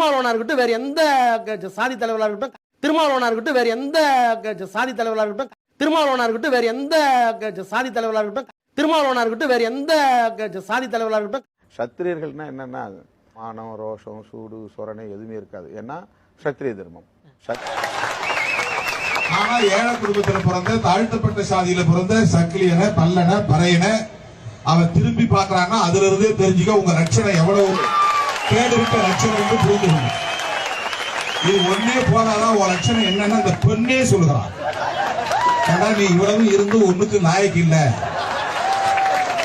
திருமாவளவனா இருக்கட்டும் வேற எந்த சாதி தலைவரா இருக்கட்டும் திருமாவளவனா இருக்கட்டும் வேற எந்த க- சாதி தலைவரா இருக்கட்டும் திருமாவளவனா இருக்கட்டும் வேற எந்த க- சாதி தலைவரா இருக்கட்டும் திருமாவளவனா இருக்கட்டும் வேற எந்த சாதி தலைவரா இருக்கட்டும். சத்திரியர்கள்னா என்னன்னா மானம் ரோஷம் சூடு சொரணை எதுவுமே இருக்காது. ஏன்னா சத்திரிய தர்மம். ஆனா ஏழை குடும்பத்துல பிறந்த தாழ்த்தப்பட்ட சாதியில பிறந்த சக்கிலியன பல்லன பறையன அவன் திரும்பி பார்க்கறான்னா அதுல இருந்தே தெரிஞ்சுக்க உங்க ரட்சணை எவ்வளவு. கேடுவிட்ட லட்சணம் என்று புரிஞ்சுக்கணும் இது ஒன்னே போனாதான் உன் லட்சணம் என்னன்னு அந்த பெண்ணே சொல்லுகிறான் ஏன்னா நீ இவ்வளவு இருந்து ஒண்ணுக்கு நாயக்கு இல்ல?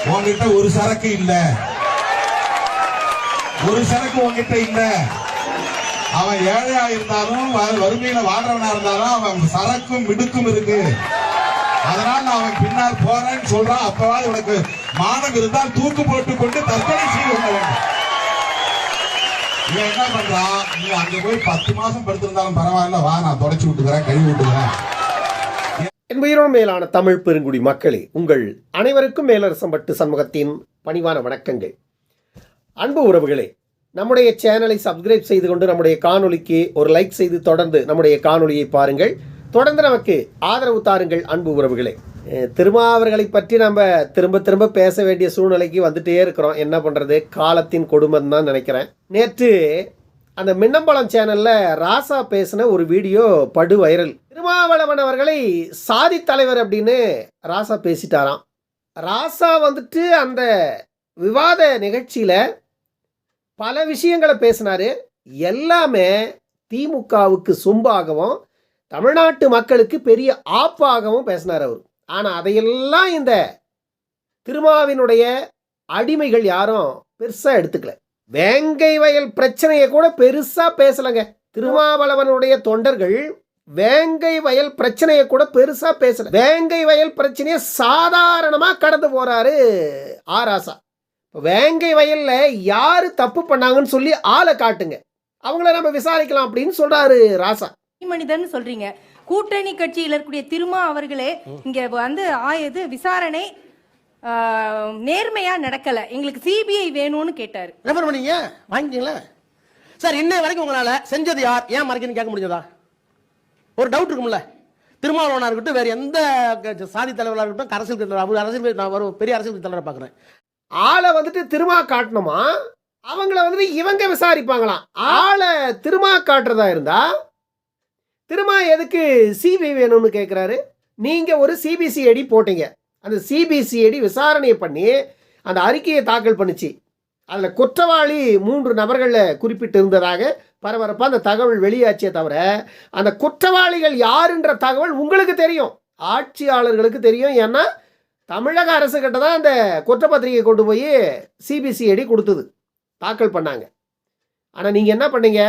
உன்கிட்ட ஒரு சரக்கு இல்ல. ஒரு சரக்கு உன்கிட்ட இல்ல. அவன் ஏழையா இருந்தாலும் வறுமையில வாழ்றவனா இருந்தாலும் அவன் சரக்கும் மிடுக்கும் இருக்கு. அதனால நான் அவன் பின்னால் போறேன்னு சொல்றான் அப்பவாது உனக்கு மானம் இருந்தால் தூக்கு போட்டு கொண்டு தற்கொலை செய்து கொள்ள வேண்டும். இவன் என்ன பண்றான் நீ அங்க போய் பத்து மாசம் படுத்திருந்தாலும் பரவாயில்ல. வா நான் தொடச்சு விட்டுக்கிறேன் கழுவி விட்டுக்கிறேன். என் உயிரோடு மேலான தமிழ் பெருங்குடி மக்களே உங்கள் அனைவருக்கும் மேலரசம்பட்டு சண்முகத்தின் பணிவான வணக்கங்கள். அன்பு உறவுகளே நம்முடைய சேனலை சப்ஸ்கிரைப் செய்து கொண்டு நம்முடைய காணொலிக்கு ஒரு லைக் செய்து தொடர்ந்து நம்முடைய காணொலியை பாருங்கள். தொடர்ந்து நமக்கு ஆதரவு தாருங்கள் அன்பு உறவுகளே. திருமாவர்களை பற்றி நம்ம திரும்ப திரும்ப பேச வேண்டிய சூழ்நிலைக்கு வந்துட்டே இருக்கிறோம். என்ன பண்ணுறது காலத்தின் கொடுமைன்னு தான் நினைக்கிறேன். நேற்று அந்த மின்னம்பலம் சேனலில் ராசா பேசின ஒரு வீடியோ படு வைரல். திருமாவளவன் அவர்களை சாதி தலைவர் அப்படின்னு ராசா பேசிட்டாராம். ராசா வந்துட்டு அந்த விவாத நிகழ்ச்சியில் பல விஷயங்களை பேசினார். எல்லாமே திமுகவுக்கு சொம்பாகவும் தமிழ்நாட்டு மக்களுக்கு பெரிய ஆப்பாகவும் பேசினார் அவர். ஆனால் அதையெல்லாம் இந்த திருமாவினுடைய அடிமைகள் யாரும் பெருசாக எடுத்துக்கல. வேங்கை வயல் பிரச்சனையை கூட பெருசாக பேசலைங்க. திருமாவளவனுடைய தொண்டர்கள் வேங்கை வயல் பிரச்சனையை கூட பெருசாக பேசல. வேங்கை வயல் பிரச்சனையை சாதாரணமாக கடந்து போகிறாரு ஆராசா வேங்கை வயலில் யார் தப்பு பண்ணாங்கன்னு சொல்லி ஆளை காட்டுங்க. அவங்கள நம்ம விசாரிக்கலாம் அப்படின்னு சொல்கிறாரு ராசா. மனிதன் சொல்கிறீங்க கூட்டணி கட்சியில் இருக்கக்கூடிய திருமா அவர்களே இங்க வந்து ஆயுது விசாரணை நேர்மையா நடக்கல. எங்களுக்கு சிபிஐ வேணும்னு கேட்டாரு. ரெஃபர் பண்ணீங்க வாங்கிட்டீங்களா? சார் இன்னை வரைக்கும் உங்களால செஞ்சது யார்? ஏன் மறைக்கணும்னு கேட்க முடிஞ்சதா? ஒரு டவுட் இருக்கும்ல. திருமாவளவனா இருக்கட்டும் வேற எந்த க- சாதி தலைவராக இருக்கட்டும் அரசியல் தலைவர் அவர் அரசியல் நான் ஒரு பெரிய அரசியல் தலைவரை பார்க்குறேன் ஆளை வந்துட்டு திருமா காட்டணுமா? அவங்கள வந்துட்டு இவங்க விசாரிப்பாங்களாம். ஆளை திருமா காட்டுறதா இருந்தா திரும்ப எதுக்கு சிபிஐ வேணும்னு கேட்குறாரு நீங்கள் ஒரு சிபிசிஐடி போட்டீங்க. அந்த சிபிசிஐடி விசாரணையை பண்ணி அந்த அறிக்கையை தாக்கல் பண்ணுச்சு. அதில் குற்றவாளி மூன்று நபர்களில் குறிப்பிட்டு இருந்ததாக பரபரப்பாக அந்த தகவல் வெளியாச்சே தவிர அந்த குற்றவாளிகள் யாருன்ற தகவல் உங்களுக்கு தெரியும். ஆட்சியாளர்களுக்கு தெரியும். ஏன்னா தமிழக அரசு கிட்ட தான் அந்த குற்றப்பத்திரிகை கொண்டு போய் சிபிசிஐடி கொடுத்தது. தாக்கல் பண்ணாங்க. ஆனால் நீங்கள் என்ன பண்ணீங்க?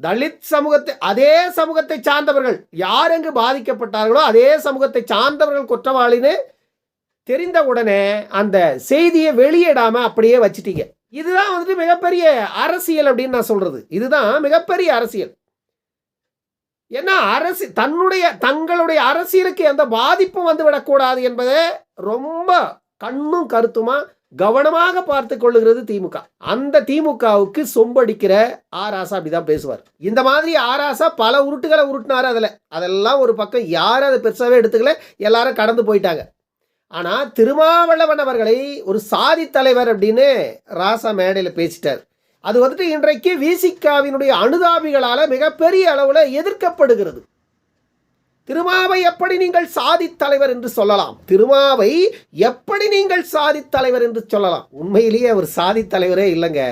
தலித் சமூகத்தை அதே சமூகத்தை சார்ந்தவர்கள் யார் எங்கு பாதிக்கப்பட்டார்களோ அதே சமூகத்தை சார்ந்தவர்கள் குற்றவாளின்னு தெரிந்த உடனே அந்த செய்தியை வெளியிடாம அப்படியே வச்சுட்டீங்க. இதுதான் வந்துட்டு மிகப்பெரிய அரசியல் அப்படின்னு நான் சொல்றது. இதுதான் மிகப்பெரிய அரசியல். ஏன்னா அரசு தன்னுடைய தங்களுடைய அரசியலுக்கு எந்த பாதிப்பும் வந்து விடக்கூடாது என்பதை ரொம்ப கண்ணும் கருத்துமா கவனமாக பார்த்து கொள்ளுகிறது திமுக. அந்த திமுகவுக்கு சொம்படிக்கிற ஆராசா அப்படிதான் பேசுவார். இந்த மாதிரி ஆராசா பல உருட்டுகளை உருட்டினாரு அதில். அதெல்லாம் ஒரு பக்கம் யாரும் அதை பெருசாகவே எடுத்துக்கல. எல்லாரும் கடந்து போயிட்டாங்க. ஆனால் திருமாவளவன் அவர்களை ஒரு சாதி தலைவர் அப்படின்னு ராசா மேடையில் பேசிட்டார். அது வந்துட்டு இன்றைக்கு விசிகாவினுடைய அனுதாபிகளால் மிகப்பெரிய அளவில் எதிர்க்கப்படுகிறது. திருமாவை எப்படி நீங்கள் சாதித்தலைவர் என்று சொல்லலாம்? திருமாவை எப்படி நீங்கள் சாதித்தலைவர் என்று சொல்லலாம்? உண்மையிலேயே அவர் சாதித்தலைவரே இல்லைங்க.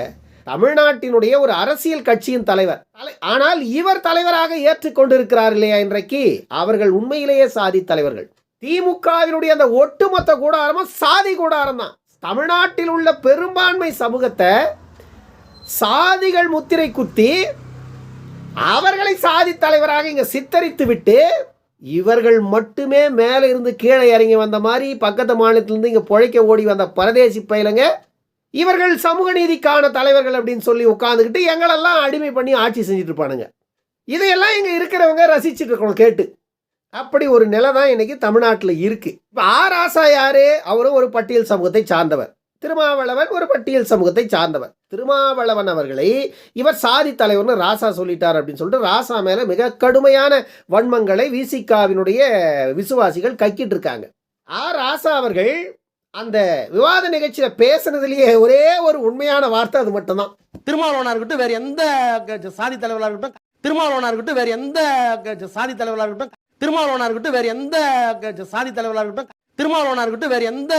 தமிழ்நாட்டினுடைய ஒரு அரசியல் கட்சியின் தலைவர். ஆனால் இவர் தலைவராக ஏற்றுக்கொண்டிருக்கிறார் இல்லையா இன்றைக்கு? அவர்கள் உண்மையிலேயே சாதி தலைவர்கள். திமுகவினுடைய அந்த ஒட்டுமொத்த கூடாரமும் சாதி கூடாரம் தான். தமிழ்நாட்டில் உள்ள பெரும்பான்மை சமூகத்தை சாதிகள் முத்திரை குத்தி அவர்களை சாதி தலைவராக இங்க சித்தரித்து விட்டு இவர்கள் மட்டுமே மேலே இருந்து கீழே இறங்கி வந்த மாதிரி பக்கத்து மாநிலத்திலிருந்து இங்கே பிழைக்க ஓடி வந்த பரதேசி பயிலங்க இவர்கள் சமூக நீதிக்கான தலைவர்கள் அப்படின்னு சொல்லி உட்காந்துக்கிட்டு எங்களெல்லாம் அடிமை பண்ணி ஆட்சி செஞ்சுட்டு இருப்பானுங்க இதையெல்லாம் இங்கே இருக்கிறவங்க ரசிச்சுட்டு இருக்கணும் கேட்டு. அப்படி ஒரு நிலை தான் இன்னைக்கு தமிழ்நாட்டில் இருக்கு. இப்போ ஆர் ஆசா யாரு அவரும் ஒரு பட்டியல் சமூகத்தை சார்ந்தவர். திருமாவளவன் ஒரு பட்டியல் சமூகத்தை சார்ந்தவர். திருமாவளவன் அவர்களை இவர் சாதி தலைவர்னு ராசா சொல்லிட்டார் அப்படின்னு சொல்லிட்டு ராசா மேலே மிக கடுமையான வன்மங்களை விசிகாவினுடைய விசுவாசிகள் கக்கிட்டு இருக்காங்க. ஆ ராசா அவர்கள் அந்த விவாத நிகழ்ச்சியில பேசுனதுலயே ஒரே ஒரு உண்மையான வார்த்தை அது மட்டும்தான். திருமாவளவனா இருக்கட்டும் வேற எந்த க- சாதி தலைவர்களா இருக்கட்டும் திருமாவளவனா இருக்கட்டும் வேற எந்த சாதி தலைவர்களா இருக்கட்டும் திருமாவளவனா இருக்கட்டும் வேற எந்த க- சாதி தலைவர்களா இருக்கட்டும் திருமாவளவனா இருக்கட்டும் வேற எந்த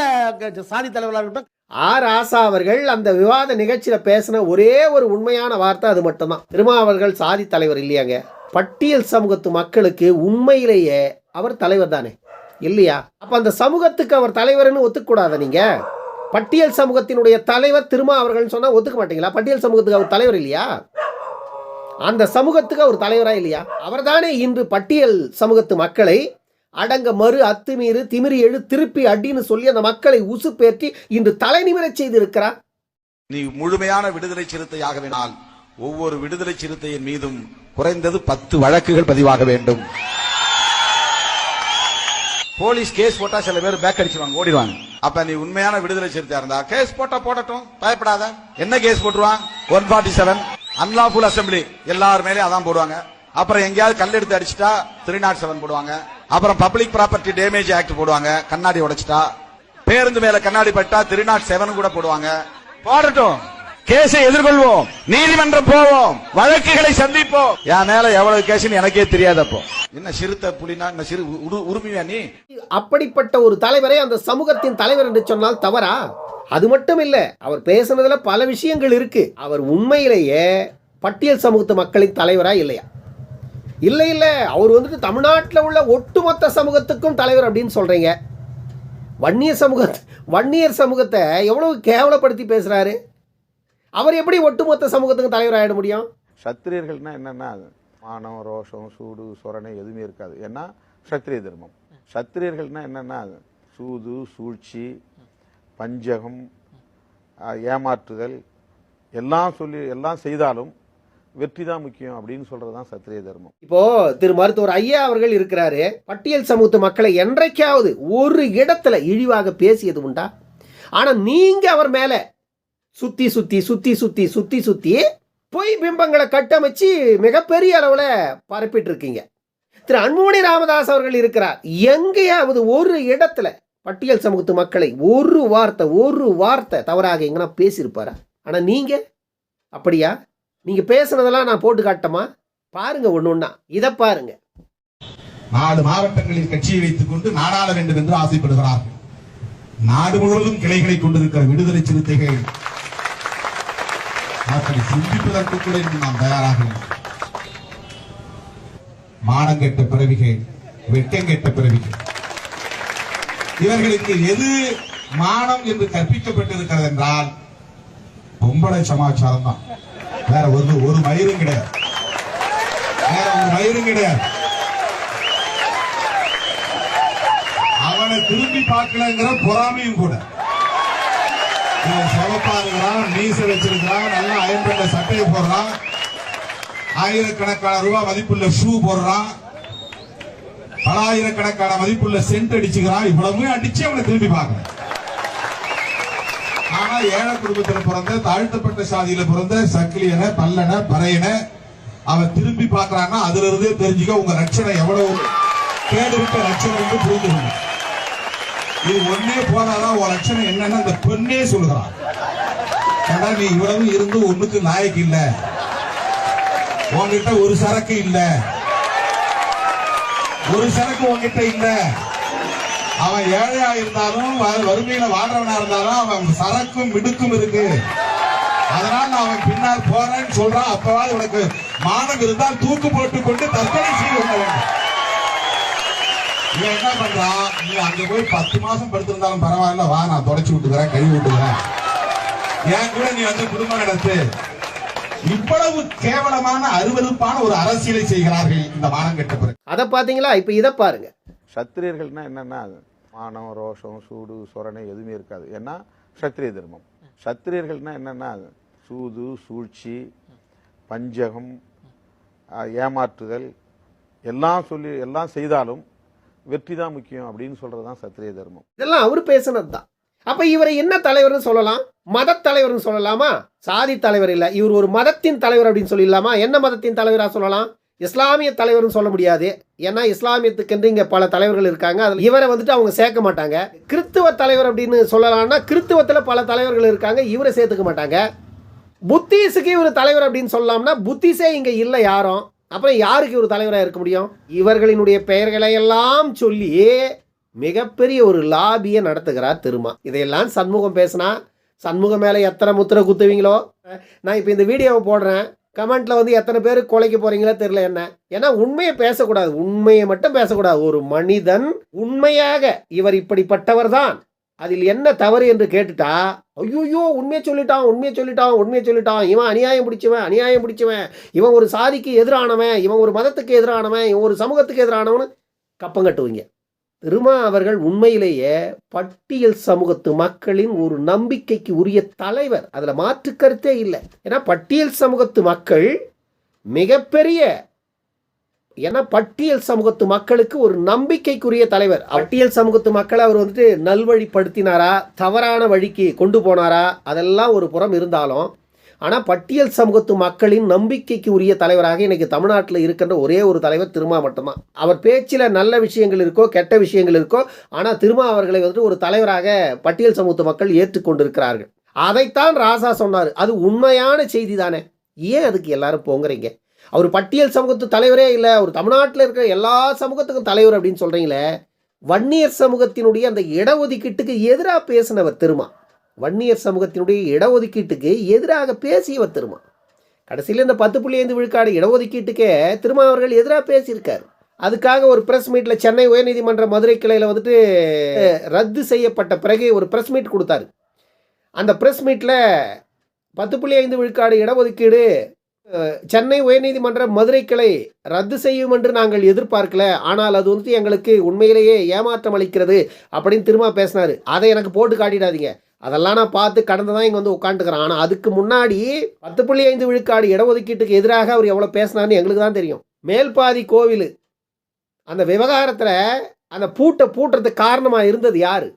சாதி தலைவர்களா இருக்கட்டும் ஆ ராசா அவர்கள் அந்த விவாத நிகழ்ச்சியில் பேசின ஒரே ஒரு உண்மையான வார்த்தை அது மட்டும்தான். திருமாவர்கள் சாதி தலைவர் இல்லையாங்க. பட்டியல் சமூகத்து மக்களுக்கு உண்மையிலேயே அவர் தலைவர் தானே. இல்லையா? அப்ப அந்த சமூகத்துக்கு அவர் தலைவர்னு ஒத்துக்கூடாத நீங்க? பட்டியல் சமூகத்தினுடைய தலைவர் திருமா அவர்கள் சொன்னா ஒத்துக்க மாட்டீங்களா? பட்டியல் சமூகத்துக்கு அவர் தலைவர் இல்லையா? அந்த சமூகத்துக்கு அவர் தலைவரா இல்லையா? அவர்தானே இன்று பட்டியல் சமூகத்து மக்களை அடங்க மறு அத்துமீறு திமிரி எழு திருப்பி அடின்னு சொல்லி அந்த மக்களை உசுப்பேற்றி இன்று தலை நிமிரச் செய்திருக்கிறார். நீ முழுமையான விடுதலை சிறுத்தையாக வேண்டால் ஒவ்வொரு விடுதலை சிறுத்தையின் மீதும் குறைந்தது பத்து வழக்குகள் பதிவாக வேண்டும். போலீஸ் கேஸ் போட்டா சில பேர் பேக் அடிச்சிருவாங்க ஓடிடுவாங்க. அப்ப நீ உண்மையான விடுதலை சிறுத்தையா இருந்தா கேஸ் போட்டா போடட்டும் பயப்படாத. என்ன கேஸ் போட்டுருவான்? One forty seven unlawful assembly எல்லார் மேலயும் அதான் போடுவாங்க. அப்புறம் எங்கேயாவது கல் எடுத்து அடிச்சிட்டா த்ரீ நாட் oh செவன் போடுவாங்க. அப்புறம் பப்ளிக் ப்ராப்பர்ட்டி டேமேஜ் ஆக்ட் போடுவாங்க. கண்ணாடி உடைச்சிட்டா. பேருந்து மேல கண்ணாடி பட்டா திருநாட் செவன் கூட போடுவாங்க. போடட்டும். கேஸை எதிர்கொள்வோம். நீதிமன்றம் போவோம். வழக்குகளை சந்திப்போம். என் மேல எவ்வளவு கேஸ்னு எனக்கே தெரியாது அப்போ. என்ன சிறுத்தை புலினா? என்ன சிறு உரிமையா நீ? அப்படிப்பட்ட ஒரு தலைவரை அந்த சமூகத்தின் தலைவர் என்று சொன்னால் தவறா? அது மட்டும் இல்ல அவர் பேசுனதுல பல விஷயங்கள் இருக்கு. அவர் உண்மையிலேயே பட்டியல் சமூகத்து மக்களின் தலைவரா இல்லையா? இல்லை இல்லை. அவர் வந்துட்டு தமிழ்நாட்டில் உள்ள ஒட்டுமொத்த சமூகத்துக்கும் தலைவர் அப்படின்னு சொல்கிறீங்க வன்னியர் சமூக வன்னியர் சமூகத்தை எவ்வளவு கேவலப்படுத்தி பேசுகிறாரு அவர் எப்படி ஒட்டுமொத்த சமூகத்துக்கு தலைவர் ஆகிட முடியும்? சத்திரியர்கள்னா என்னென்னா மானம் ரோஷம் சூடு சொரணை எதுவுமே இருக்காது. ஏன்னா சத்திரிய தர்மம். சத்திரியர்கள்னா என்னென்னா சூது சூழ்ச்சி பஞ்சகம் ஏமாற்றுதல் எல்லாம் சொல்லி எல்லாம் செய்தாலும் வெற்றி தான் முக்கியம் அப்படின்னு சொல்றது தான் சத்திரிய தர்மம். இப்போ திரு மருத்துவர் ஐயா அவர்கள் இருக்கிறாரு. பட்டியல் சமூகத்து மக்களை என்றைக்காவது ஒரு இடத்துல இழிவாக பேசியது உண்டா? ஆனா நீங்க அவர் மேல சுத்தி சுத்தி சுத்தி சுத்தி சுத்தி சுத்தி பொய் பிம்பங்களை கட்டமைச்சு மிகப்பெரிய அளவுல பரப்பிட்டு இருக்கீங்க திரு அன்புமணி ராமதாஸ் அவர்கள் இருக்கிறார். எங்கேயாவது ஒரு இடத்துல பட்டியல் சமூகத்து மக்களை ஒரு வார்த்தை ஒரு வார்த்தை தவறாக எங்கன்னா பேசியிருப்பாரா? ஆனா நீங்க அப்படியா? நீங்க பேசுனதெல்லாம் நான் போட்டு காட்டமா? பாருங்க ஒண்ணு ஒன்னா இதை பாருங்க. நாலு மாவட்டங்களில் கட்சியை வைத்துக் கொண்டு நாடாள வேண்டும் என்று ஆசைப்படுகிறார்கள். நாடு முழுவதும் கிளைகளை கொண்டிருக்கிற விடுதலை சிறுத்தைகள். அப்படி சிந்திப்பதற்கு கூட இன்று நாம் தயாராக இல்லை. மானங்கெட்ட பிறவிகள் வெட்கங்கெட்ட பிறவிகள். இவர்களுக்கு எது மானம் என்று கற்பிக்கப்பட்டிருக்கிறது என்றால் பொம்பளை சமாச்சாரம் தான் வேற ஒரு ஒரு மயிரும் கிடையாது. வேற ஒரு மயிரும் கிடையாது. அவனை திரும்பி பார்க்கலங்கிற பொறாமையும் கூட. இவன் இருக்கிறான் மீச வச்சிருக்கிறான் நல்லா ஐம்பெண்ட சட்டையை போடுறான் ஆயிரக்கணக்கான ரூபாய் மதிப்புள்ள ஷூ போடுறான் பல ஆயிரக்கணக்கான மதிப்புள்ள சென்ட் அடிச்சுக்கிறான் இவ்வளவுமே அடிச்சு அவனை திரும்பி பார்க்கணும். ஆனா ஏழை குடும்பத்துல பிறந்த தாழ்த்தப்பட்ட சாதியில பிறந்த சக்கிலியன பல்லன பறையன அவன் திரும்பி பார்க்கறான்னா அதுல இருந்தே தெரிஞ்சுக்க உங்க ரட்சணை எவ்வளவு கேடுவிட்ட ரட்சணை என்று புரிஞ்சுக்கணும் இது ஒன்னே போனாதான் உன் லட்சணம் என்னன்னு அந்த பெண்ணே சொல்லுகிறான் ஏடா நீ இவ்வளவு இருந்து ஒண்ணுக்கு நாயக்கு இல்ல? உன்கிட்ட ஒரு சரக்கு இல்ல. ஒரு சரக்கு உன்கிட்ட இல்லை. அவன் ஏழையா இருந்தாலும் வறுமையில வாழ்றவனா இருந்தாலும் அவன் சரக்கும் மிடுக்கும் இருக்கு. அதனால நான் அவன் பின்னால் போறேன்னு சொல்றான் அப்பவாது உனக்கு மானம் இருந்தால் தூக்கு போட்டுக் கொண்டு தற்கொலை செய்து கொள்ள வேண்டும். இவன் என்ன பண்றான் நீ அங்க போய் பத்து மாசம் படுத்திருந்தாலும் பரவாயில்ல வா நான் தொடச்சு விட்டுக்கிறேன் கழுவி விட்டுக்கிறேன். என் கூட நீ வந்து குடும்பம் நடத்து. இவ்வளவு கேவலமான அருவருப்பான ஒரு அரசியலை செய்கிறார்கள் இந்த மானம் கெட்ட பிறகு. அதை பாத்தீங்களா? இப்ப இதை பாருங்க. சத்திரியர்கள்னா என்னன்னா மானம் ரோஷம் சூடு சொரணை எதுவுமே இருக்காது. ஏன்னா சத்திரிய தர்மம். சத்திரியர்கள்னா என்னென்னா சூது சூழ்ச்சி பஞ்சகம் ஏமாற்றுதல் எல்லாம் சொல்லி எல்லாம் செய்தாலும் வெற்றி தான் முக்கியம் அப்படின்னு சொல்றது தான் சத்திரிய தர்மம். இதெல்லாம் அவர் பேசுனது தான் அப்ப இவரை என்ன தலைவர்னு சொல்லலாம்? மத தலைவர்னு சொல்லலாமா? சாதி தலைவர் இல்லை. இவர் ஒரு மதத்தின் தலைவர் அப்படின்னு சொல்லிடலாமா? என்ன மதத்தின் தலைவராக சொல்லலாம்? இஸ்லாமிய தலைவர்னு சொல்ல முடியாது. ஏன்னா இஸ்லாமியத்துக்கென்று இங்கே பல தலைவர்கள் இருக்காங்க. அதில் இவரை வந்துட்டு அவங்க சேர்க்க மாட்டாங்க. கிறித்துவ தலைவர் அப்படின்னு சொல்லலாம்னா கிறித்துவத்தில் பல தலைவர்கள் இருக்காங்க. இவரை சேர்த்துக்க மாட்டாங்க. புத்திஸுக்கு இவர் தலைவர் அப்படின்னு சொல்லலாம்னா புத்திஸே இங்கே இல்லை யாரும். அப்புறம் யாருக்கு இவர் தலைவராக இருக்க முடியும்? இவர்களினுடைய பெயர்களை எல்லாம் சொல்லி மிகப்பெரிய ஒரு லாபியை நடத்துகிறார் திருமா. இதையெல்லாம் சண்முகம் பேசினா சண்முகம் மேலே எத்தனை முத்திரை குத்துவீங்களோ? நான் இப்போ இந்த வீடியோவை போடுறேன். கமெண்ட்டில் வந்து எத்தனை பேர் கொலைக்க போகிறீங்களோ தெரில என்ன? ஏன்னா உண்மையை பேசக்கூடாது. உண்மையை மட்டும் பேசக்கூடாது. ஒரு மனிதன் உண்மையாக இவர் இப்படிப்பட்டவர் தான் அதில் என்ன தவறு என்று கேட்டுட்டா ஐயோ உண்மையை சொல்லிட்டான் உண்மையை சொல்லிட்டான் உண்மையை சொல்லிட்டான். இவன் அநியாயம் பிடிச்சவன் அநியாயம் பிடிச்சவன். இவன் ஒரு சாதிக்கு எதிரானவன் இவன் ஒரு மதத்துக்கு எதிரானவன் இவன் ஒரு சமூகத்துக்கு எதிரானவன். கப்பம் கட்டுவீங்க திருமா அவர்கள் உண்மையிலேயே பட்டியல் சமூகத்து மக்களின் ஒரு நம்பிக்கைக்கு உரிய தலைவர். அதில் மாற்று கருத்தே இல்லை. ஏன்னா பட்டியல் சமூகத்து மக்கள் மிகப்பெரிய ஏன்னா பட்டியல் சமூகத்து மக்களுக்கு ஒரு நம்பிக்கைக்குரிய தலைவர். பட்டியல் சமூகத்து மக்களை அவர் வந்துட்டு நல்வழிப்படுத்தினாரா? தவறான வழிக்கு கொண்டு போனாரா? அதெல்லாம் ஒரு புறம் இருந்தாலும் ஆனால் பட்டியல் சமூகத்து மக்களின் நம்பிக்கைக்கு உரிய தலைவராக இன்னைக்கு தமிழ்நாட்டில் இருக்கின்ற ஒரே ஒரு தலைவர் திருமா மட்டும்தான். அவர் பேச்சில் நல்ல விஷயங்கள் இருக்கோ கெட்ட விஷயங்கள் இருக்கோ ஆனால் திருமா அவர்களை வந்துட்டு ஒரு தலைவராக பட்டியல் சமூகத்து மக்கள் ஏற்றுக்கொண்டிருக்கிறார்கள். அதைத்தான் ராசா சொன்னார். அது உண்மையான செய்தி தானே. ஏன் அதுக்கு எல்லாரும் போங்குறீங்க? அவர் பட்டியல் சமூகத்து தலைவரே இல்லை. அவர் தமிழ்நாட்டில் இருக்கிற எல்லா சமூகத்துக்கும் தலைவர் அப்படின்னு சொல்கிறீங்களே வன்னியர் சமூகத்தினுடைய அந்த இடஒதுக்கீட்டுக்கு எதிராக பேசினவர் திருமா. வன்னியர் சமூகத்தினுடைய இடஒதுக்கீட்டுக்கு எதிராக பேசியவர் திருமா. கடைசியில் இந்த பத்து புள்ளி ஐந்து விழுக்காடு இடஒதுக்கீட்டுக்கே திருமா அவர்கள் எதிராக பேசியிருக்கார். அதுக்காக ஒரு ப்ரெஸ் மீட்டில் சென்னை உயர்நீதிமன்ற மதுரை கிளையில் வந்துட்டு ரத்து செய்யப்பட்ட பிறகு ஒரு ப்ரெஸ் மீட் கொடுத்தாரு. அந்த ப்ரெஸ் மீட்டில் பத்து புள்ளி ஐந்து விழுக்காடு இடஒதுக்கீடு சென்னை உயர்நீதிமன்ற மதுரை கிளை ரத்து செய்யும் என்று நாங்கள் எதிர்பார்க்கல. ஆனால் அது வந்துட்டு எங்களுக்கு உண்மையிலேயே ஏமாற்றம் அளிக்கிறது அப்படின்னு திரும்ப பேசினார். அதை எனக்கு போட்டு காட்டிடாதீங்க. அதெல்லாம் நான் பார்த்து கடந்து தான் இங்கே வந்து உட்காந்துக்கிறேன் ஆனால் அதுக்கு முன்னாடி பத்து புள்ளி ஐந்து விழுக்காடு இடஒதுக்கீட்டுக்கு எதிராக அவர் எவ்வளோ பேசினார்னு எங்களுக்கு தான் தெரியும். மேல்பாதி கோவில். அந்த விவகாரத்தில் அந்த பூட்டை பூட்டுறதுக்கு காரணமாக இருந்தது யார்?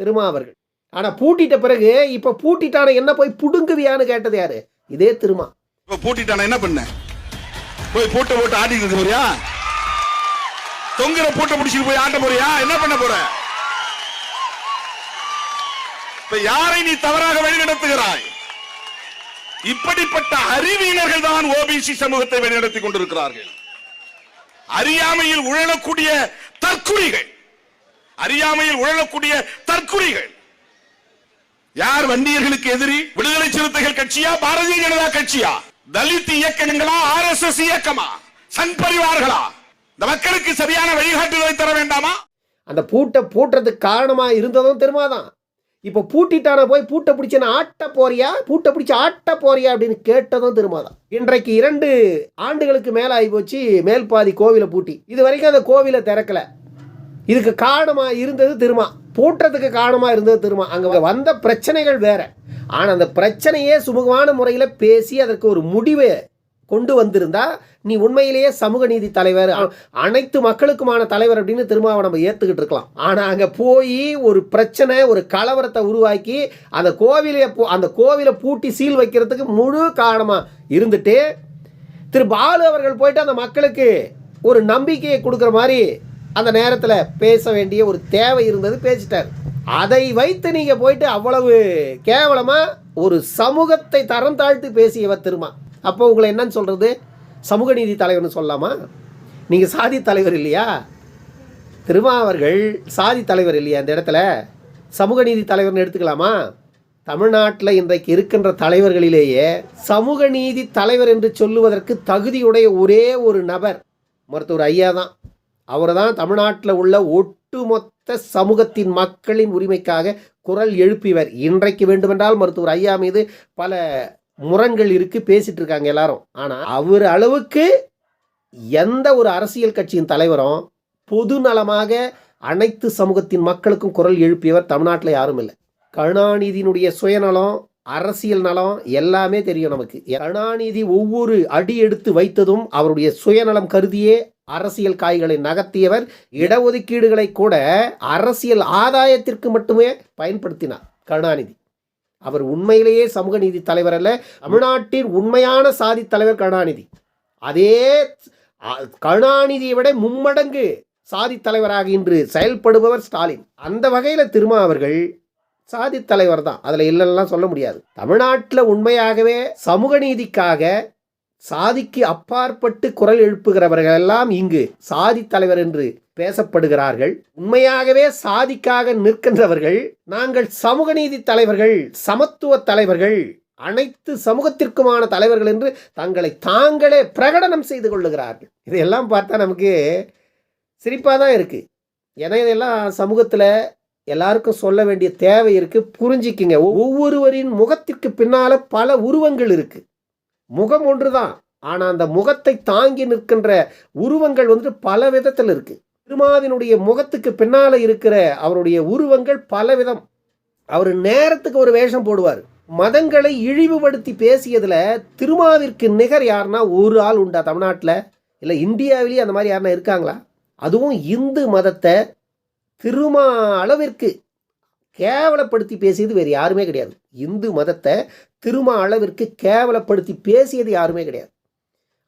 திருமா அவர்கள் ஆனால் பூட்டிட்ட பிறகு இப்போ பூட்டிட்டான என்ன போய் புடுங்குவியான்னு கேட்டது யாரு? இதே திருமா. இப்போ பூட்டிட்டான என்ன பண்ண? போய் பூட்ட போட்டு ஆட்டிட்டு இருக்க போறியா? தொங்குற பூட்டை பிடிச்சிட்டு போய் ஆட்ட போறியா? என்ன பண்ண போற? இப்ப யாரை நீ தவறாக வழிநடத்துகிறாய்? இப்படிப்பட்ட அறிவியலர்கள் தான் ஓபிசி சமூகத்தை வழிநடத்திக் கொண்டிருக்கிறார்கள். அறியாமையில் உழலக்கூடிய தற்குறிகள். அறியாமையில் உழலக்கூடிய தற்குறிகள். யார் வன்னியர்களுக்கு எதிரி? விடுதலை சிறுத்தைகள் கட்சியா? பாரதிய ஜனதா கட்சியா? தலித் இயக்கங்களா ஆர் எஸ் எஸ் இயக்கமா? சங் பரிவார்களா? இந்த மக்களுக்கு சரியான வழிகாட்டுதலை தர வேண்டாமா? அந்த பூட்டை பூட்டுறதுக்கு காரணமா இருந்ததும் திருமாதான் இப்போ பூட்டிட்டான போய் பூட்டை பிடிச்சி நான் ஆட்ட போறியா? பூட்டை பிடிச்சி ஆட்ட போறியா அப்படின்னு கேட்டதும் திருமா தான் இன்றைக்கு இரண்டு ஆண்டுகளுக்கு மேலே ஆகி போச்சு மேல் பாதி கோவிலை பூட்டி. இது வரைக்கும் அந்த கோவிலை திறக்கல. இதுக்கு காரணமாக இருந்தது திருமா. பூட்டுறதுக்கு காரணமாக இருந்தது திருமா. அங்கே வந்த பிரச்சனைகள் வேற. ஆனால் அந்த பிரச்சனையே சுமூகமான முறையில் பேசி அதற்கு ஒரு முடிவை கொண்டு வந்திருந்தா நீ உண்மையிலேயே சமூக நீதி தலைவர் அனைத்து மக்களுக்குமான தலைவர் அப்படின்னு திருமாவை நம்ம ஏற்றுக்கிட்டு இருக்கலாம். ஆனால் அங்கே போய் ஒரு பிரச்சனை ஒரு கலவரத்தை உருவாக்கி அந்த கோவிலை அந்த கோவிலை பூட்டி சீல் வைக்கிறதுக்கு முழு காரணமாக இருந்துட்டு திரு பாலு அவர்கள் போயிட்டு அந்த மக்களுக்கு ஒரு நம்பிக்கையை கொடுக்குற மாதிரி அந்த நேரத்தில் பேச வேண்டிய ஒரு தேவை இருந்தது பேசிட்டார். அதை வைத்து நீங்கள் போயிட்டு அவ்வளவு கேவலமாக ஒரு சமூகத்தை தரம் தாழ்த்து பேசியவர் திருமா. அப்போ உங்களை என்னன்னு சொல்கிறது சமூக நீதி தலைவர்னு சொல்லலாமா? நீங்கள் சாதி தலைவர் இல்லையா? திருமாவர்கள் சாதி தலைவர் இல்லையா அந்த இடத்துல? சமூக நீதி தலைவர்னு எடுத்துக்கலாமா? தமிழ்நாட்டில் இன்றைக்கு இருக்கின்ற தலைவர்களிலேயே சமூக நீதி தலைவர் என்று சொல்லுவதற்கு தகுதியுடைய ஒரே ஒரு நபர் மருத்துவர் ஐயா தான். அவர் தான் தமிழ்நாட்டில் உள்ள ஒட்டுமொத்த சமூகத்தின் மக்களின் உரிமைக்காக குரல் எழுப்பியவர். இன்றைக்கு வேண்டுமென்றால் மருத்துவர் ஐயா மீது பல முரண்கள் இருக்கு பேசிட்டு இருக்காங்க எல்லாரும். ஆனால் அவர் அளவுக்கு எந்த ஒரு அரசியல் கட்சியின் தலைவரும் பொது நலமாக அனைத்து சமூகத்தின் மக்களுக்கும் குரல் எழுப்பியவர் தமிழ்நாட்டில் யாரும் இல்லை. கருணாநிதியினுடைய சுயநலம் அரசியல் நலம் எல்லாமே தெரியும் நமக்கு. கருணாநிதி ஒவ்வொரு அடி எடுத்து வைத்ததும் அவருடைய சுயநலம் கருதியே அரசியல் காய்களை நகர்த்தியவர். இடஒதுக்கீடுகளை கூட அரசியல் ஆதாயத்திற்கு மட்டுமே பயன்படுத்தினார் கருணாநிதி. அவர் உண்மையிலேயே சமூக நீதி தலைவர் அல்ல. தமிழ்நாட்டின் உண்மையான சாதி தலைவர் கருணாநிதி. அதே கருணாநிதியை விட மும்மடங்கு சாதி தலைவராக இன்று செயல்படுபவர் ஸ்டாலின். அந்த வகையில் திருமா அவர்கள் சாதி தலைவர் தான். அதில் இல்லைன்னா சொல்ல முடியாது. தமிழ்நாட்டில் உண்மையாகவே சமூக நீதிக்காக சாதிக்கு அப்பாற்பட்டு குரல் எழுப்புகிறவர்கள் எல்லாம் இங்கு சாதி தலைவர் என்று பேசப்படுகிறார்கள். உண்மையாகவே சாதிக்காக நிற்கின்றவர்கள் நாங்கள் சமூக நீதி தலைவர்கள் சமத்துவ தலைவர்கள் அனைத்து சமூகத்திற்குமான தலைவர்கள் என்று தங்களை தாங்களே பிரகடனம் செய்து கொள்ளுகிறார்கள். இதையெல்லாம் பார்த்தா நமக்கு சிரிப்பாக தான் இருக்குது ஏன்னா இதெல்லாம் சமூகத்தில் எல்லாருக்கும் சொல்ல வேண்டிய தேவை இருக்குது புரிஞ்சிக்கிங்க. ஒவ்வொருவரின் முகத்திற்கு பின்னால் பல உருவங்கள் இருக்குது முகம் ஒன்று தான் ஆனால் அந்த முகத்தை தாங்கி நிற்கின்ற உருவங்கள் வந்துட்டு பல விதத்தில் இருக்குது திருமாவினுடைய முகத்துக்கு பின்னால் இருக்கிற அவருடைய உருவங்கள் பல விதம் அவர் நேரத்துக்கு ஒரு வேஷம் போடுவார். மதங்களை இழிவுபடுத்தி பேசியதில் திருமாவிற்கு நிகர் யாருன்னா ஒரு ஆள் உண்டா தமிழ்நாட்டில்? இல்லை இந்தியாவிலேயே அந்த மாதிரி யாருன்னா இருக்காங்களா? அதுவும் இந்து மதத்தை திருமா அளவிற்கு கேவலப்படுத்தி பேசியது வேறு யாருமே கிடையாது. இந்து மதத்தை திருமா அளவிற்கு கேவலப்படுத்தி பேசியது யாருமே கிடையாது.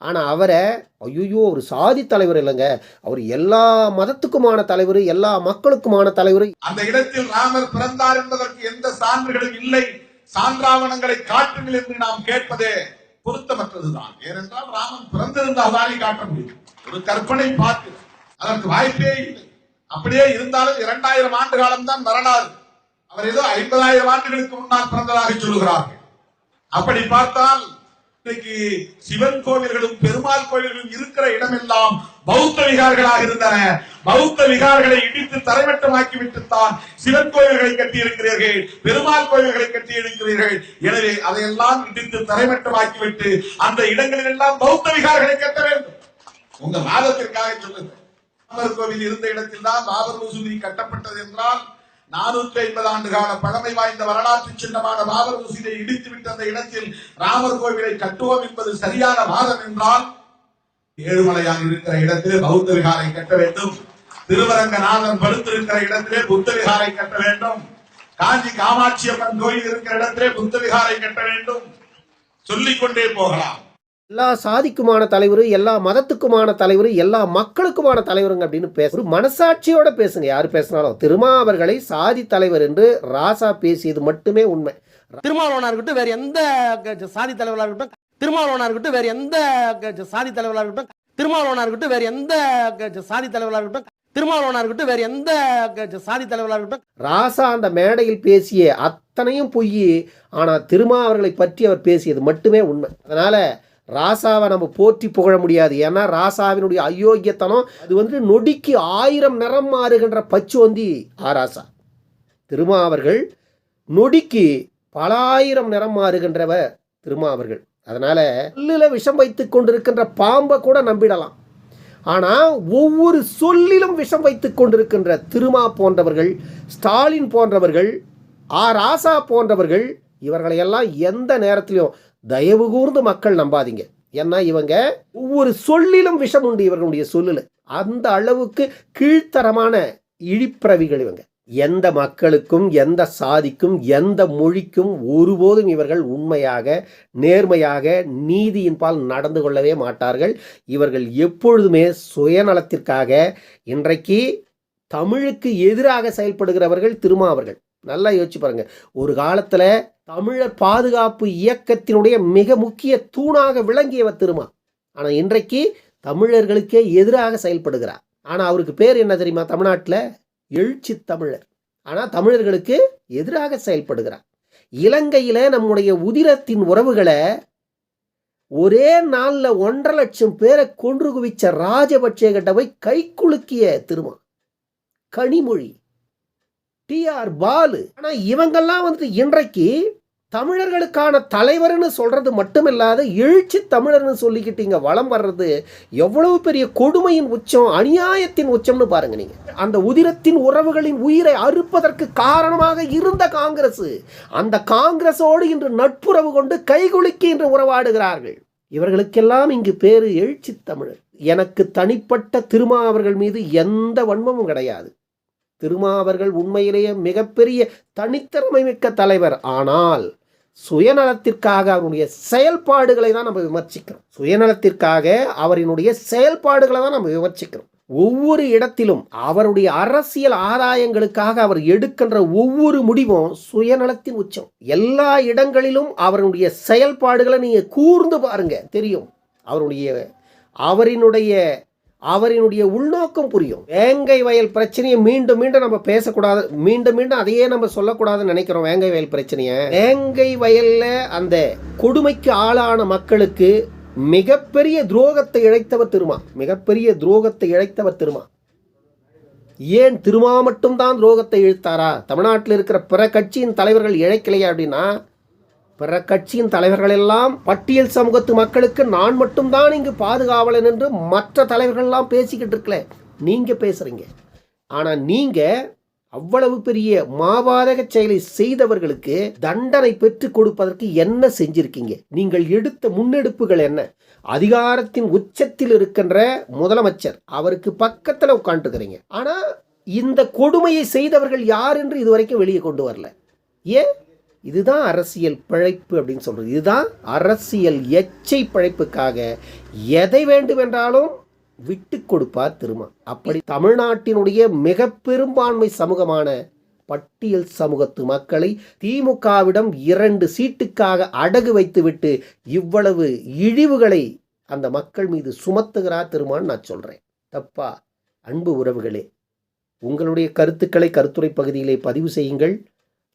ஆனால் அவரை ஐயோ ஒரு சாதி தலைவர் இல்லைங்க. அவர் எல்லா மதத்துக்குமான தலைவர் எல்லா மக்களுக்குமான தலைவர். அந்த இடத்தில் ராமர் பிறந்தார் என்பதற்கு எந்த சான்றுகளும் இல்லை. சான்றாவணங்களை காட்டுங்கள் என்று நாம் கேட்பதே பொருத்தமற்றதுதான். ஏனென்றால் ராமன் பிறந்திருந்தால் தானே காட்ட முடியும். ஒரு கற்பனை பார்த்து அதற்கு வாய்ப்பே இல்லை. அப்படியே இருந்தாலும் இரண்டாயிரம் ஆண்டு காலம் தான் வரலாறு அவர் ஏதோ ஐம்பதாயிரம் ஆண்டுகளுக்கு முன்னால் பிறந்ததாக சொல்லுகிறார்கள். அப்படி பார்த்தால் இன்னைக்கு சிவன் கோவில்களும் பெருமாள் கோவில்களும் இருக்கிற இடமெல்லாம் பௌத்த விகார்களாக இருந்தன. பௌத்த விகார்களை இடித்து தரைமட்டமாக்கி விட்டுத்தான் சிவன் கோவில்களை கட்டி இருக்கிறீர்கள் பெருமாள் கோவில்களை கட்டியிருக்கிறீர்கள். எனவே அதையெல்லாம் இடித்து தரைமட்டமாக்கி விட்டு அந்த இடங்களில் எல்லாம் பௌத்த விகார்களை கட்ட வேண்டும். உங்க வாதத்திற்காக சொல்லுங்க. ராமர் கோவில் இருந்த இடத்தில் தான் பாபர் மசூதி கட்டப்பட்டது என்றால் நானூற்றி ஐம்பது ஆண்டு கால பழமை வாய்ந்த வரலாற்று சின்னமான பாபர் மசூதியை இடித்துவிட்ட அந்த இடத்தில் ராமர் கோவிலை கட்டுவோம் என்பது சரியான வாதம் என்றால் ஏழுமலையான் இருக்கிற இடத்திலே பௌத்த விகாரை கட்ட வேண்டும். திருவரங்கநாதன் படுத்திருக்கிற இடத்திலே புத்த விகாரை கட்ட வேண்டும். காஞ்சி காமாட்சி அம்மன் கோயில் இருக்கிற இடத்திலே புத்த விகாரை கட்ட வேண்டும். சொல்லிக் கொண்டே போகலாம். எல்லா சாதிக்குமான தலைவர் எல்லா மதத்துக்குமான தலைவர் எல்லா மக்களுக்குமான தலைவருங்க அப்படின்னு பேச ஒரு மனசாட்சியோட பேசுங்க. யார் பேசினாலும். திருமா அவர்களை சாதி தலைவர் என்று ராசா பேசியது மட்டுமே உண்மை. திருமாவளவனா இருக்கட்டும் வேற எந்த சாதி தலைவராக இருக்கட்டும் திருமாவளவனா இருக்கட்டும் வேற எந்த சாதி தலைவராக இருக்கட்டும் திருமாவளவனா இருக்கட்டும் வேற எந்த சாதி தலைவராக இருக்கட்டும் திருமாவளவனா இருக்கட்டும் வேற எந்த சாதி தலைவராக இருக்கட்டும். ராசா அந்த மேடையில் பேசிய அத்தனையும் பொய் ஆனால் திருமா அவர்களை பற்றி அவர் பேசியது மட்டுமே உண்மை. அதனால ராசாவை நம்ம போற்றி புகழ முடியாது. ஏன்னா ராசாவினுடைய அயோக்கியத்தனம் அது வந்து நொடிக்கு ஆயிரம் நிறம் மாறுகின்ற பச்சுவந்தி ஆ ராசா. திருமா அவர்கள் நொடிக்கு பல ஆயிரம் நிறம் மாறுகின்றவர் திருமா அவர்கள். அதனால சொல்லில் விஷம் வைத்து கொண்டிருக்கின்ற பாம்பை கூட நம்பிடலாம். ஆனால் ஒவ்வொரு சொல்லிலும் விஷம் வைத்து கொண்டிருக்கின்ற திருமா போன்றவர்கள் ஸ்டாலின் போன்றவர்கள் ஆ ராசா போன்றவர்கள் இவர்களையெல்லாம் எந்த நேரத்திலையும் தயவு கூர்ந்து மக்கள் நம்பாதீங்க. ஏன்னா இவங்க ஒவ்வொரு சொல்லிலும் விஷம் உண்டு இவர்களுடைய சொல்லில். அந்த அளவுக்கு கீழ்த்தரமான இழிப்பிறவிகள் இவங்க. எந்த மக்களுக்கும் எந்த சாதிக்கும் எந்த மொழிக்கும் ஒருபோதும் இவர்கள் உண்மையாக நேர்மையாக நீதியின்பால் நடந்து கொள்ளவே மாட்டார்கள். இவர்கள் எப்பொழுதுமே சுயநலத்திற்காக இன்றைக்கு தமிழுக்கு எதிராக செயல்படுகிறவர்கள் திருமாவர்கள். நல்லா யோசிச்சு பாருங்கள் ஒரு காலத்தில் தமிழர் பாதுகாப்பு இயக்கத்தினுடைய மிக முக்கிய தூணாக விளங்கியவர் திருமா. ஆனால் இன்றைக்கு தமிழர்களுக்கே எதிராக செயல்படுகிறார். ஆனால் அவருக்கு பேர் என்ன தெரியுமா? தமிழ்நாட்டில் எழுச்சி தமிழர். ஆனால் தமிழர்களுக்கு எதிராக செயல்படுகிறார். இலங்கையில் நம்முடைய உதிரத்தின் உறவுகளை ஒரே நாளில் ஒன்றரை லட்சம் பேரை கொன்று குவிச்ச ராஜபக்சே கிட்ட போய் கை குலுக்கிய Thiruma. Kanimozhi. T R Baalu. ஆனால் இவங்கெல்லாம் வந்துட்டு இன்றைக்கு தமிழர்களுக்கான தலைவர்னு சொல்கிறது மட்டுமில்லாத எழுச்சி தமிழர்னு சொல்லிக்கிட்டு இங்கே வளம் வர்றது எவ்வளவு பெரிய கொடுமையின் உச்சம் அநியாயத்தின் உச்சம்னு பாருங்க நீங்கள் அந்த உதிரத்தின் உறவுகளின் உயிரை அறுப்பதற்கு காரணமாக இருந்த காங்கிரஸ் அந்த காங்கிரஸோடு இன்று நட்புறவு கொண்டு கைகுலுக்கி இன்று உறவாடுகிறார்கள். இவர்களுக்கெல்லாம் இங்கு பேரு எழுச்சி தமிழர். எனக்கு தனிப்பட்ட திருமா அவர்கள் மீது எந்த வன்மமும் கிடையாது. திருமா அவர்கள் உண்மையிலேயே மிகப்பெரிய தனித்திறமை மிக்க தலைவர். ஆனால் சுயநலத்திற்காக அவருடைய செயல்பாடுகளை தான் நம்ம விமர்சிக்கிறோம். சுயநலத்திற்காக அவரினுடைய செயல்பாடுகளை தான் நம்ம விமர்சிக்கிறோம். ஒவ்வொரு இடத்திலும் அவருடைய அரசியல் ஆதாயங்களுக்காக அவர் எடுக்கின்ற ஒவ்வொரு முடிவும் சுயநலத்தின் உச்சம். எல்லா இடங்களிலும் அவருடைய செயல்பாடுகளை நீங்கள் கூர்ந்து பாருங்க. தெரியும். அவருடைய அவரினுடைய அவரினுடைய உள்நோக்கம் புரியும். வேங்கை வயல் பிரச்சனையை மீண்டும் மீண்டும் நம்ம பேசக்கூடாது. மீண்டும் மீண்டும் அதையே நம்ம சொல்லக்கூடாதுன்னு நினைக்கிறோம் வேங்கை வயல் பிரச்சனையை. வேங்கை வயல்ல அந்த கொடுமைக்கு ஆளான மக்களுக்கு மிகப்பெரிய துரோகத்தை இழைத்தவர் திருமா. மிகப்பெரிய துரோகத்தை இழைத்தவர் திருமா. ஏன் திருமா மட்டும்தான் துரோகத்தை இழுத்தாரா? தமிழ்நாட்டில் இருக்கிற பிற கட்சியின் தலைவர்கள் இழைக்கலையா அப்படின்னா பிற கட்சியின் தலைவர்கள் எல்லாம் பட்டியல் சமூகத்து மக்களுக்கு நான் மட்டும்தான் இங்கு பாதுகாவலன் என்று மற்ற தலைவர்கள் எல்லாம் பேசிக்கிட்டு இருக்கல. நீங்க பேசுறீங்க. ஆனா நீங்க அவ்வளவு பெரிய மாபாதக செயலை செய்தவர்களுக்கு தண்டனை பெற்றுக் கொடுப்பதற்கு என்ன செஞ்சிருக்கீங்க? நீங்கள் எடுத்த முன்னெடுப்புகள் என்ன? அதிகாரத்தின் உச்சத்தில் இருக்கின்ற முதலமைச்சர் அவருக்கு பக்கத்தில் உட்காந்துக்கிறீங்க ஆனா இந்த கொடுமையை செய்தவர்கள் யார் என்று இதுவரைக்கும் வெளியே கொண்டு வரல. ஏன்? இதுதான் அரசியல் பிழைப்பு அப்படின்னு சொல்கிறது இதுதான் அரசியல் எச்சை பிழைப்புக்காக எதை வேண்டுமென்றாலும் விட்டு கொடுப்பார் திருமா. அப்படி தமிழ்நாட்டினுடைய மிக பெரும்பான்மை சமூகமான பட்டியல் சமூகத்து மக்களை திமுகவிடம் இரண்டு சீட்டுக்காக அடகு வைத்துவிட்டு இவ்வளவு இழிவுகளை அந்த மக்கள் மீது சுமத்துகிறார் திருமான்னு நான் சொல்கிறேன் தப்பா? அன்பு உறவுகளே உங்களுடைய கருத்துக்களை கருத்துரை பகுதியிலே பதிவு செய்யுங்கள்.